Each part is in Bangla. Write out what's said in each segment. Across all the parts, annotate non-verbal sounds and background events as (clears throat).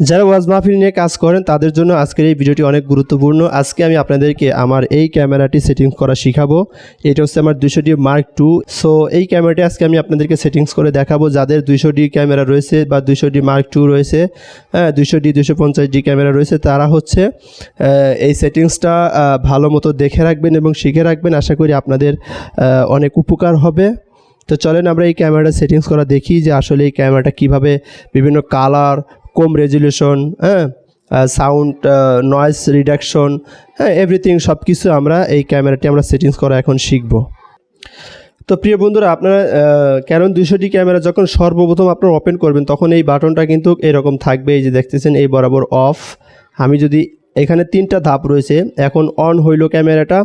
যারা ওয়াজ মাহফিল নিয়ে কাজ করেন, তাদের জন্য আজকের এই ভিডিওটি অনেক গুরুত্বপূর্ণ। আজকে আমি আপনাদেরকে আমার এই ক্যামেরাটি সেটিংস করা শিখাবো। এটা হচ্ছে আমার দুশো ডি মার্ক টু সো এই ক্যামেরাটি আজকে আমি আপনাদেরকে সেটিংস করে দেখাবো। যাদের দুশো ডি ক্যামেরা রয়েছে বা দুশো ডি মার্ক টু রয়েছে হ্যাঁ দুশো ডি দুশো পঞ্চাশ ডি ক্যামেরা রয়েছে, তারা হচ্ছে এই সেটিংসটা ভালো মতো দেখে রাখবেন এবং শিখে রাখবেন। আশা করি আপনাদের অনেক উপকার হবে। তো চলেন আমরা এই ক্যামেরাটা সেটিংস করা দেখি যে আসলে এই ক্যামেরাটা কীভাবে বিভিন্ন কালার কম রেজুলেশন হ্যাঁ? সাউন্ড নয়েস রিডাকশন হ্যাঁ এভরিথিং সব কিছু আমরা এই ক্যামেরাটি আমরা সেটিংস করা এখন শিখব। তো প্রিয় বন্ধুরা, আপনারা ক্যানন দুশোটি ক্যামেরা যখন সর্বপ্রথম আপনারা ওপেন করবেন, তখন এই বাটনটা কিন্তু এরকম থাকবে। এই যে দেখতেছেন, এই বরাবর অফ আমি যদি এখানে তিনটা ধাপ রয়েছে। এখন অন হইল ক্যামেরাটা।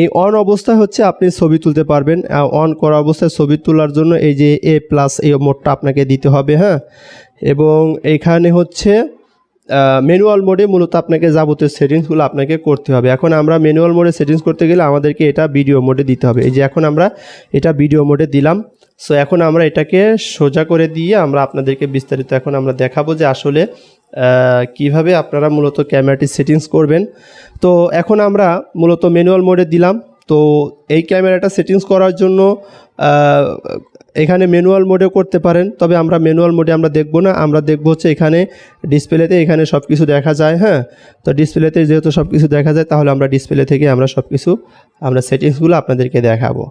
এই অন অবস্থায় হচ্ছে আপনি ছবি তুলতে পারবেন। অন করা অবস্থায় ছবি তোলার জন্য এই যে এ প্লাস এই মোডটা আপনাকে দিতে হবে হ্যাঁ? এবং এখানে হচ্ছে ম্যানুয়াল মোডে মূলত আপনাকে যাবতীয় সেটিংসগুলো আপনাকে করতে হবে। এখন আমরা ম্যানুয়াল মোডে সেটিংস করতে গেলে আমাদেরকে এটা ভিডিও মোডে দিতে হবে। এই যে এখন আমরা এটা ভিডিও মোডে দিলাম। সো এখন আমরা এটাকে সোজা করে দিয়ে আমরা আপনাদেরকে বিস্তারিত এখন আমরা দেখাবো যে আসলে কীভাবে আপনারা মূলত ক্যামেরাটি সেটিংস করবেন? তো এখন আমরা মূলত ম্যানুয়াল মোডে দিলাম। তো এই ক্যামেরাটা সেটিংস করার জন্য এখানে ম্যানুয়াল মোডে করতে পারেন। তবে আমরা ম্যানুয়াল মোডে আমরা দেখব না। আমরা দেখব হচ্ছে এখানে ডিসপ্লেতে এখানে সব কিছু দেখা যায় হ্যাঁ? তো ডিসপ্লেতে যেহেতু সব কিছু দেখা যায়, তাহলে আমরা ডিসপ্লে থেকে আমরা সব কিছু আমরা সেটিংসগুলো আপনাদেরকে দেখাবো।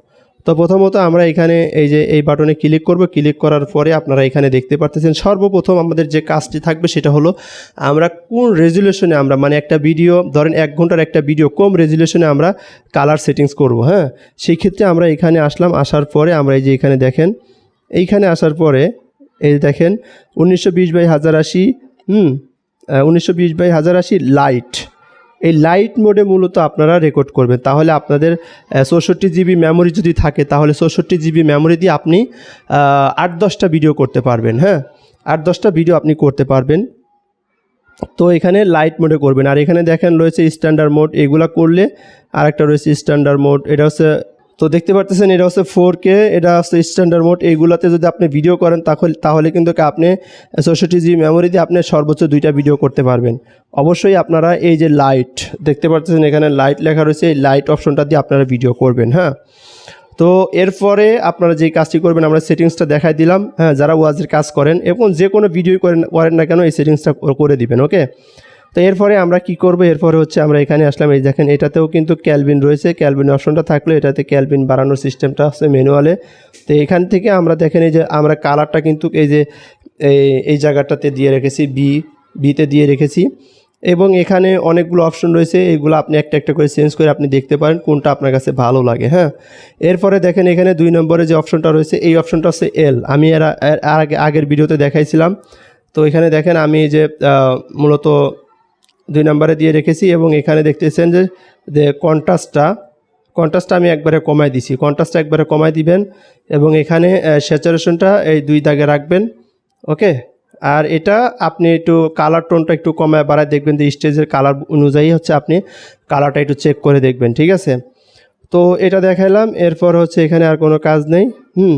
তো প্রথমত আমরা এখানে এই যে এই বাটনে ক্লিক করব, ক্লিক করার পরে আপনারা এখানে দেখতে পারতেছেন সর্বপ্রথম আমাদের যে কাজটি থাকবে সেটা হলো আমরা কোন রেজুলেশনে আমরা মানে একটা ভিডিও ধরেন এক ঘণ্টার একটা ভিডিও কম রেজুলেশনে আমরা কালার সেটিংস করব হ্যাঁ? সেই ক্ষেত্রে আমরা এখানে আসলাম, আসার পরে আমরা এই যে এখানে দেখেন, এইখানে আসার পরে এই দেখেন, উনিশশো বিশ বাই হাজার আশি, হুম উনিশশো বিশ বাই হাজার আশি লাইট এই লাইট মোডে মূলত আপনারা রেকর্ড করবেন। তাহলে আপনাদের চৌষট্টি জিবি মেমোরি যদি থাকে, তাহলে চৌষট্টি জিবি মেমোরি দিয়ে আপনি আট দশটা ভিডিও করতে পারবেন হ্যাঁ? আট দশটা ভিডিও আপনি করতে পারবেন। তো এখানে লাইট মোডে করবেন। আর এখানে দেখেন রয়েছে স্ট্যান্ডার্ড মোড এগুলা করলে আর একটা রয়েছে স্ট্যান্ডার্ড মোড এটা হচ্ছে তো দেখতে পারতেছেন এটা হচ্ছে ফোর কে এটা হচ্ছে স্ট্যান্ডার্ড মোড এইগুলাতে যদি আপনি ভিডিও করেন, তাহলে তাহলে কিন্তু আপনি চৌষট্টি জিবি মেমোরি দিয়ে আপনি সর্বোচ্চ দুইটা ভিডিও করতে পারবেন। অবশ্যই আপনারা এই যে লাইট দেখতে পারতেছেন এখানে লাইট লেখা রয়েছে, এই লাইট অপশনটা দিয়ে আপনারা ভিডিও করবেন হ্যাঁ। তো এরপরে আপনারা যে কাজটি করবেন, আমরা সেটিংসটা দেখাই দিলাম হ্যাঁ যারা ওয়াজের কাজ করেন এবং যে কোনো ভিডিও করেন করেন না কেন এই সেটিংসটা করে দিবেন ওকে তো এরপরে আমরা কি করব? এরপরে হচ্ছে আমরা এখানে আসলাম। এই দেখেন, এটাতেও কিন্তু ক্যালভিন রয়েছে। ক্যালভিন অপশনটা থাকলে, এটাতে ক্যালভিন বাড়ানোর সিস্টেমটা আছে ম্যানুয়ালে। তো এখান থেকে আমরা দেখেন, এই যে আমরা কালারটা কিন্তু এই যে, এই- জায়গাটাতে দিয়ে রেখেছি বি বিতে দিয়ে রেখেছি। এবং এখানে অনেকগুলো অপশন রয়েছে, এগুলো আপনি একটা একটা করে চেঞ্জ করে আপনি দেখতে পারেন, কোনটা আপনার কাছে ভালো লাগে হ্যাঁ? এরপরে দেখেন, এখানে দুই নম্বরে যে অপশনটা রয়েছে, এই অপশনটা হচ্ছে এল আমি এর আগে, আগের ভিডিওতে দেখাইছিলাম। তো এখানে দেখেন, আমি যে মূলত দুই নম্বরে দিয়ে রেখেছি এবং এখানে দেখতেছেন যে যে কন্ট্রাস্টটা কন্ট্রাস্টটা আমি একবারে কমাই দিছি। কন্ট্রাস্টটা একবারে কমাই দিবেন এবং এখানে স্যাচুরেশনটা এই দুই দাগে রাখবেন, ওকে? আর এটা আপনি একটু কালার টোনটা একটু কমায় বাড়ায় দেখবেন যে স্টেজের কালার অনুযায়ী হচ্ছে আপনি কালারটা একটু চেক করে দেখবেন, ঠিক আছে? তো এটা দেখাইলাম, এরপর হচ্ছে এখানে আর কোনো কাজ নেই, হুম?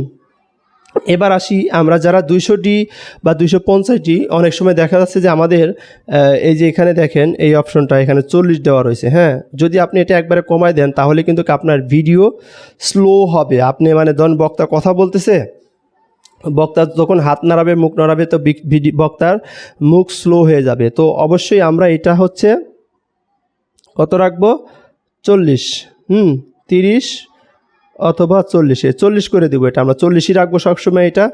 এবার আসি, আমরা যারা দুইশো ডি বা দুইশো পঞ্চাশটি, অনেক সময় দেখা যাচ্ছে যে আমাদের এই যে এখানে দেখেন, এই অপশনটা এখানে চল্লিশ দেওয়া রয়েছে হ্যাঁ? যদি আপনি এটা একবারে কমায় দেন, তাহলে কিন্তু আপনার ভিডিও স্লো হবে। আপনি মানে ধরুন বক্তা কথা বলতেছে, বক্তা যখন হাত নাড়াবে, মুখ নাড়াবে, তো বক্তার মুখ স্লো হয়ে যাবে। তো অবশ্যই আমরা এটা হচ্ছে, কত রাখব? চল্লিশ, হুম, তিরিশ অথবা চল্লিশে। চল্লিশ করে দেবো এটা, আমরা চল্লিশই রাখব সবসময় এটা।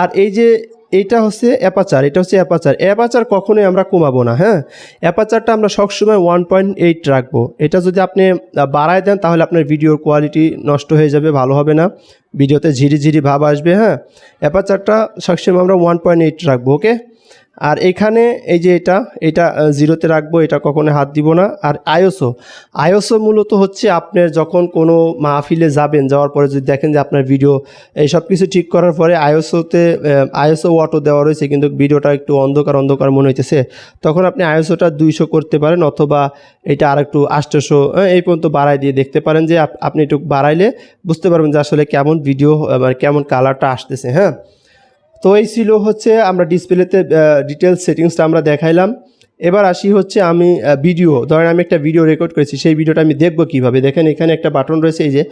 আর এই যে এইটা হচ্ছে অ্যাপাচার এটা হচ্ছে অ্যাপাচার অ্যাপাচার কখনোই আমরা কমাবো না হ্যাঁ? অ্যাপাচারটা আমরা সবসময় ওয়ান পয়েন্ট এইট রাখব। এটা যদি আপনি বাড়ায় দেন, তাহলে আপনার ভিডিওর কোয়ালিটি নষ্ট হয়ে যাবে, ভালো হবে না। ভিডিওতে ঝিরি ঝিরি ভাব আসবে হ্যাঁ? অ্যাপাচারটা সবসময় আমরা ওয়ান পয়েন্ট এইট রাখব ওকে আর এখানে এই যে এটা এটা জিরোতে রাখব, এটা কখনো হাত দিব না। আর আইওসো আইওসো মূলত হচ্ছে আপনার যখন কোনো মাহফিলে যাবেন, যাওয়ার পরে যদি দেখেন যে আপনার ভিডিও, এই সব কিছু ঠিক করার পরে আইওসোতে আইওসো অটো দেওয়া রয়েছে, কিন্তু ভিডিওটা একটু অন্ধকার অন্ধকার মনে হইতেছে, তখন আপনি আইওসোটা দুইশো করতে পারেন অথবা এটা আর একটু আষ্টশো এই পর্যন্ত বাড়াই দিয়ে দেখতে পারেন যে আপ- আপনি একটু বাড়াইলে বুঝতে পারবেন যে আসলে কেমন ভিডিও মানে কেমন কালারটা আসতেছে হ্যাঁ। তো এই ছিল হচ্ছে আমরা ডিসপ্লেতে ডিটেলস সেটিংসটা আমরা দেখাইলাম। এবার আসি হচ্ছে আমি ভিডিও ধরেন আমি একটা ভিডিও রেকর্ড করেছি, সেই ভিডিওটা আমি দেখব কীভাবে? দেখেন এখানে একটা বাটন রয়েছে, এই যে,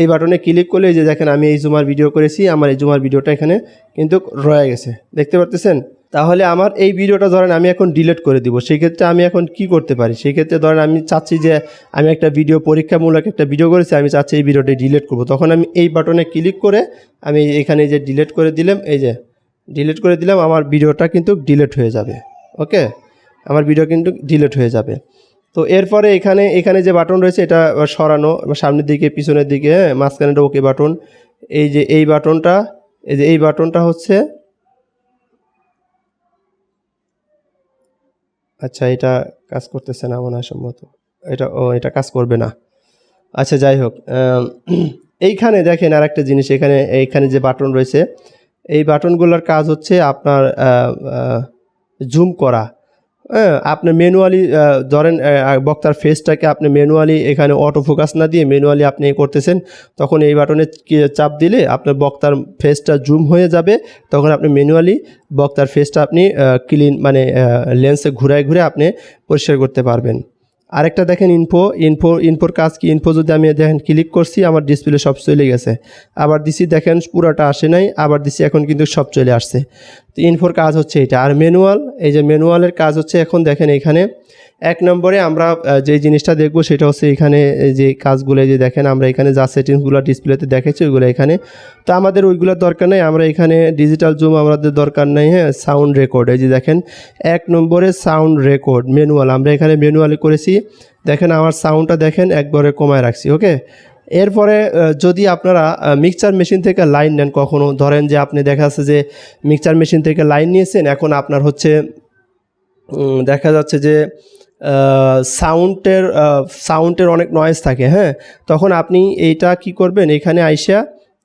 এই বাটনে ক্লিক করলে এই যে দেখেন আমি এই জুমার ভিডিও করেছি, আমার এই জুমার ভিডিওটা এখানে কিন্তু রয়ে গেছে। দেখতে পারতেছেন? তাহলে আমার এই ভিডিওটা ধরেন আমি এখন ডিলিট করে দিব। সেই ক্ষেত্রে আমি এখন কি করতে পারি? সেই ক্ষেত্রে ধরেন আমি চাচ্ছি যে, আমি একটা ভিডিও পরীক্ষামূলক একটা ভিডিও করেছি, আমি চাচ্ছি এই ভিডিওটা ডিলিট করব। তখন আমি এই বাটনে ক্লিক করে আমি এখানে যে ডিলিট করে দিলাম, এই যে ডিলিট করে দিলাম, আমার ভিডিওটা কিন্তু ডিলিট হয়ে যাবে ওকে আমার ভিডিও কিন্তু ডিলিট হয়ে যাবে। তো এরপরে এখানে এখানে যে বাটন রয়েছে, এটা সরানো, সামনের দিকে, পিছনের দিকে মাঝখানেটা ওকে বাটন এই যে এই বাটনটা এই যে এই বাটনটা হচ্ছে আচ্ছা এটা কাজ করতেছে না মনে হয় সম্ভবত। এটা, ও, এটা কাজ করবে না। আচ্ছা যাই হোক (clears throat) এইখানে দেখেন আর একটা জিনিস, এখানে এইখানে যে বাটন রয়েছে এই বাটনগুলোর কাজ হচ্ছে আপনার জুম করা। হ্যাঁ আপনি ম্যানুয়ালি ধরেন বক্তার ফেসটাকে আপনি ম্যানুয়ালি এখানে অটো ফোকাস না দিয়ে ম্যানুয়ালি আপনি করতেছেন, তখন এই বাটনে চাপ দিলে আপনার বক্তার ফেসটা জুম হয়ে যাবে, তখন আপনি ম্যানুয়ালি বক্তার ফেসটা আপনি ক্লিন মানে লেন্সে ঘুরায় ঘুরে আপনি পরিষ্কার করতে পারবেন। আরেকটা দেখেন ইনফো ইনফো ইনফোর কাজ কি? ইনফো যদি আমি দেখেন ক্লিক করছি, আমার ডিসপ্লে সব চলে গেছে। আবার দিছি দেখেন পুরাটা আসে নাই, আবার দিছি এখন কিন্তু সব চলে আসছে। তো ইনফোর কাজ হচ্ছে এটা। আর ম্যানুয়াল এই যে ম্যানুয়ালের কাজ হচ্ছে এখন দেখেন এখানে। এক নম্বরে আমরা যে জিনিসটা দেখব সেটা হচ্ছে এখানে যে কাজগুলো যে দেখেন আমরা এখানে যা সেটিংসগুলো ডিসপ্লেতে দেখেছি, ওইগুলো এখানে। তো আমাদের ওইগুলোর দরকার নেই, আমরা এখানে ডিজিটাল জুম আমাদের দরকার নেই হ্যাঁ সাউন্ড রেকর্ড এই যে দেখেন, এক নম্বরে সাউন্ড রেকর্ড ম্যানুয়াল আমরা এখানে ম্যানুয়ালি করেছি। দেখেন, আমার সাউন্ডটা দেখেন একবারে কমায় রাখছি ওকে এরপরে যদি আপনারা মিক্সচার মেশিন থেকে লাইন নেন কখনো, ধরেন যে আপনি দেখা যাচ্ছে যে মিক্সচার মেশিন থেকে লাইন নিয়েছেন, এখন আপনার হচ্ছে দেখা যাচ্ছে যে সাউন্ডের সাউন্ডের অনেক নয়েজ থাকে হ্যাঁ? তখন আপনি এইটা কি করবেন, এখানে আইসা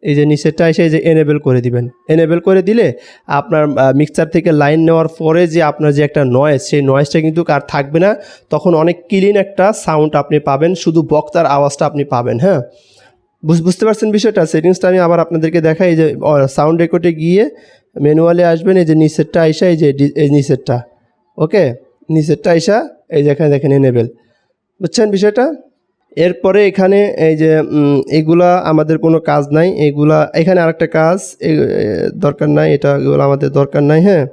এই যে নিচেরটা এসে যে এনেবেল করে দিবেন। এনেবেল করে দিলে আপনার মিক্সচার থেকে লাইন নেওয়ার পরে যে আপনার যে একটা নয়েজ সেই নয়েজটা কিন্তু আর থাকবে না। তখন অনেক ক্লিন একটা সাউন্ড আপনি পাবেন, শুধু বক্তার আওয়াজটা আপনি পাবেন হ্যাঁ? বুঝ- বুঝতে পারছেন বিষয়টা? সেটিংসটা আমি আবার আপনাদেরকে দেখাই, এই যে সাউন্ড রেকর্ডে গিয়ে ম্যানুয়ালে আসবেন, এই যে নিচেরটা আইসা এই যে এই নিচেরটা ওকে নিচেরটা আইসা এই যে এখানে দেখেন এনেবেল বুঝছেন বিষয়টা? এরপরে এখানে এই যে এগুলা আমাদের কোনো কাজ নাই। এগুলা, এখানে আরেকটা কাজ দরকার নাই, এটা এগুলো আমাদের দরকার নাই হ্যাঁ?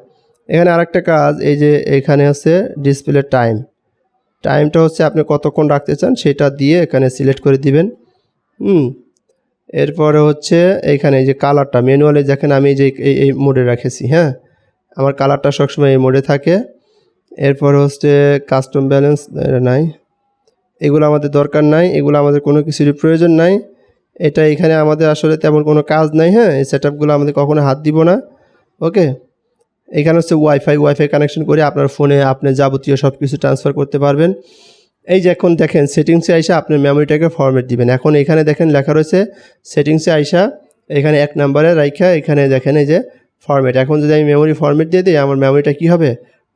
এখানে আরেকটা কাজ, এই যে এখানে হচ্ছে ডিসপ্লে টাইম। টাইমটা হচ্ছে আপনি কতক্ষণ রাখতে চান সেটা দিয়ে এখানে সিলেক্ট করে দিবেন, হুম? এরপরে হচ্ছে এখানে যে কালারটা, ম্যানুয়ালে দেখেন আমি যে এই মোডে রেখেছি হ্যাঁ? আমার কালারটা সবসময় এই মোডে থাকে। এরপর হচ্ছে কাস্টম ব্যালেন্স নাই। এগুলো আমাদের দরকার নাই, এগুলো আমাদের কোনো কিছুরই প্রয়োজন নাই। এটা এখানে আমাদের আসলে তেমন কোনো কাজ নাই হ্যাঁ? এই সেট আপগুলো আমাদের কখনো হাত দিব না ওকে এখানে হচ্ছে ওয়াইফাই ওয়াইফাই কানেকশন করে আপনার ফোনে আপনি যাবতীয় সব কিছু ট্রান্সফার করতে পারবেন। এই যে এখন দেখেন সেটিংসে আইসা আপনি মেমোরিটাকে ফরম্যাট দিবেন। এখন এখানে দেখেন লেখা রয়েছে সেটিংসে আইসা এখানে এক নম্বরে রাইখা, এখানে দেখেন এই যে ফরম্যাট এখন যদি আমি মেমোরি ফরম্যাট দিয়ে দিই, আমার মেমোরিটা কী হবে?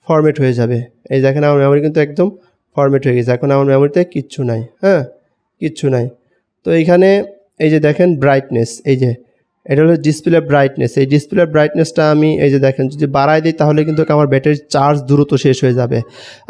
ফরম্যাট হয়ে যাবে। এই দেখেন, আমার মেমোরি কিন্তু একদম ফরম্যাট হয়ে গেছে। এখন আমার মেমোরিতে কিচ্ছু নাই হ্যাঁ? কিচ্ছু নাই। তো এইখানে এই যে দেখেন ব্রাইটনেস এই যে, এটা হলো ডিসপ্লে ব্রাইটনেস এই ডিসপ্লে ব্রাইটনেসটা আমি এই যে দেখেন, যদি বাড়াই দিই তাহলে কিন্তু আমার ব্যাটারির চার্জ দ্রুত শেষ হয়ে যাবে।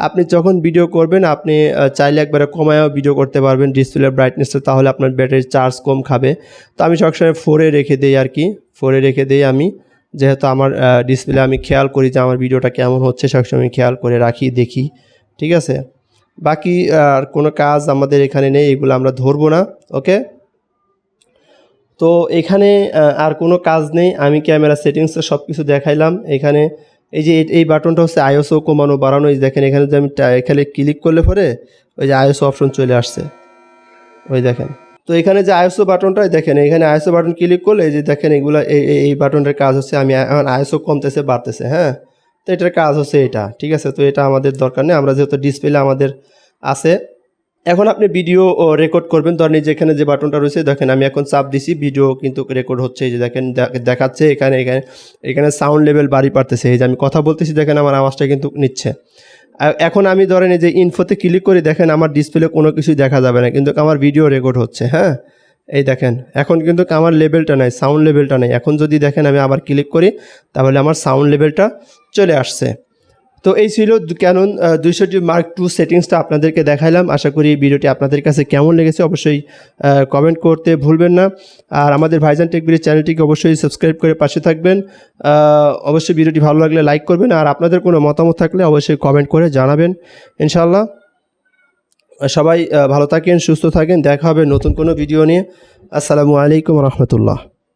আপনি যখন ভিডিও করবেন, আপনি চাইলে একবারে কমায়ও ভিডিও করতে পারবেন ডিসপ্লে ব্রাইটনেসটা তাহলে আপনার ব্যাটারির চার্জ কম খাবে। তো আমি সবসময় ফোরে রেখে দিই আর কি ফোরে রেখে দিই আমি। যেহেতু আমার ডিসপ্লে আমি খেয়াল করি যে আমার ভিডিওটা কেমন হচ্ছে, সবসময় খেয়াল করে রাখি, দেখি। ঠিক আছে? বাকি আর কোনো কাজ আমাদের এখানে নেই, এগুলো আমরা ধরবো না, ওকে? তো এখানে আর কোনো কাজ নেই, আমি ক্যামেরা সেটিংসে সব কিছু দেখাইলাম, এখানে এই যে এই- বাটনটা হচ্ছে আইএসও কমানো বাড়ানো, এই দেখেন এখানে যদি আমি এখানে ক্লিক করলে পরে ওই যে আইএসও অপশন চলে আসছে, ওই দেখেন। তো এখানে যে আইএসও বাটনটা দেখেন এখানে আইএসও বাটন ক্লিক করলে এই যে দেখেন এগুলো, এই, এই- এই বাটনটার কাজ হচ্ছে আমি এখন আইএসও কমতেছে, বাড়তেছে হ্যাঁ? তো এটার কাজ হচ্ছে এটা, ঠিক আছে? তো এটা আমাদের দরকার নেই। আমরা যেহেতু ডিসপ্লে আমাদের আছে। এখন আপনি ভিডিও রেকর্ড করবেন। ধরেন এই যে যে বাটনটা রয়েছে, দেখেন আমি এখন চাপ দিছি ভিডিও কিন্তু রেকর্ড হচ্ছে। এই যে দেখেন দেখাচ্ছে এখানে এখানে এখানে সাউন্ড লেভেল বাড়ি পারতেছে। এই যে আমি কথা বলতেছি, দেখেন আমার আওয়াজটা কিন্তু নিচ্ছে। এখন আমি ধরেন এই যে ইনফোতে ক্লিক করে, দেখেন আমার ডিসপ্লে কোনো কিছুই দেখা যাবে না। কিন্তু আমার ভিডিও রেকর্ড হচ্ছে হ্যাঁ? এই দেখেন, এখন কিন্তু আমার লেভেলটা নাই সাউন্ড লেভেলটা নেই। এখন যদি দেখেন আমি আবার ক্লিক করি, তাহলে আমার সাউন্ড লেভেলটা চলে আসছে। তো এই ছিল ক্যানন দুইশোটি মার্ক টু সেটিংসটা আপনাদেরকে দেখাইলাম। আশা করি ভিডিওটি আপনাদের কাছে কেমন লেগেছে অবশ্যই কমেন্ট করতে ভুলবেন না। আর আমাদের ভাইজান টেকবিরি চ্যানেলটিকে অবশ্যই সাবস্ক্রাইব করে পাশে থাকবেন। অবশ্যই ভিডিওটি ভালো লাগলে লাইক করবেন। আর আপনাদের কোনো মতামত থাকলে অবশ্যই কমেন্ট করে জানাবেন। ইনশাল্লাহ সবাই ভালো থাকেন সুস্থ থাকেন। দেখা হবে নতুন কোনো ভিডিও নিয়ে। আসসালামু আলাইকুম রহমতুল্লাহ।